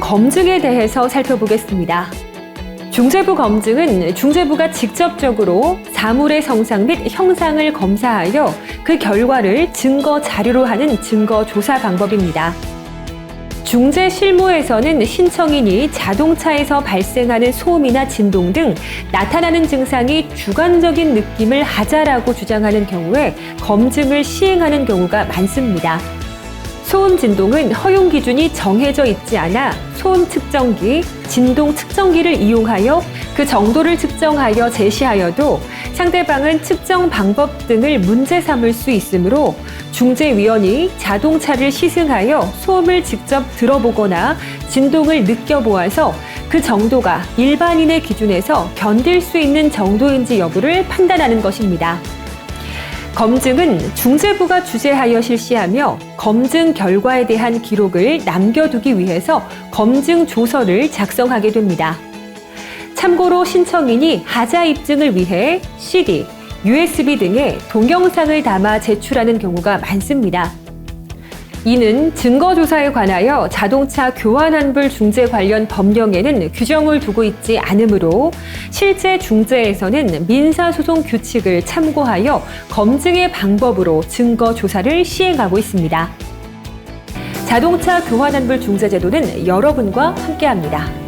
검증에 대해서 살펴보겠습니다. 중재부 검증은 중재부가 직접적으로 사물의 성상 및 형상을 검사하여 그 결과를 증거 자료로 하는 증거 조사 방법입니다. 중재 실무에서는 신청인이 자동차에서 발생하는 소음이나 진동 등 나타나는 증상이 주관적인 느낌을 하자라고 주장하는 경우에 검증을 시행하는 경우가 많습니다. 소음 진동은 허용 기준이 정해져 있지 않아 소음 측정기, 진동 측정기를 이용하여 그 정도를 측정하여 제시하여도 상대방은 측정 방법 등을 문제 삼을 수 있으므로 중재위원이 자동차를 시승하여 소음을 직접 들어보거나 진동을 느껴보아서 그 정도가 일반인의 기준에서 견딜 수 있는 정도인지 여부를 판단하는 것입니다. 검증은 중재부가 주재하여 실시하며 검증 결과에 대한 기록을 남겨두기 위해서 검증 조서를 작성하게 됩니다. 참고로 신청인이 하자 입증을 위해 CD, USB 등의 동영상을 담아 제출하는 경우가 많습니다. 이는 증거조사에 관하여 자동차 교환환불 중재 관련 법령에는 규정을 두고 있지 않으므로 실제 중재에서는 민사소송 규칙을 참고하여 검증의 방법으로 증거조사를 시행하고 있습니다. 자동차 교환환불 중재 제도는 여러분과 함께합니다.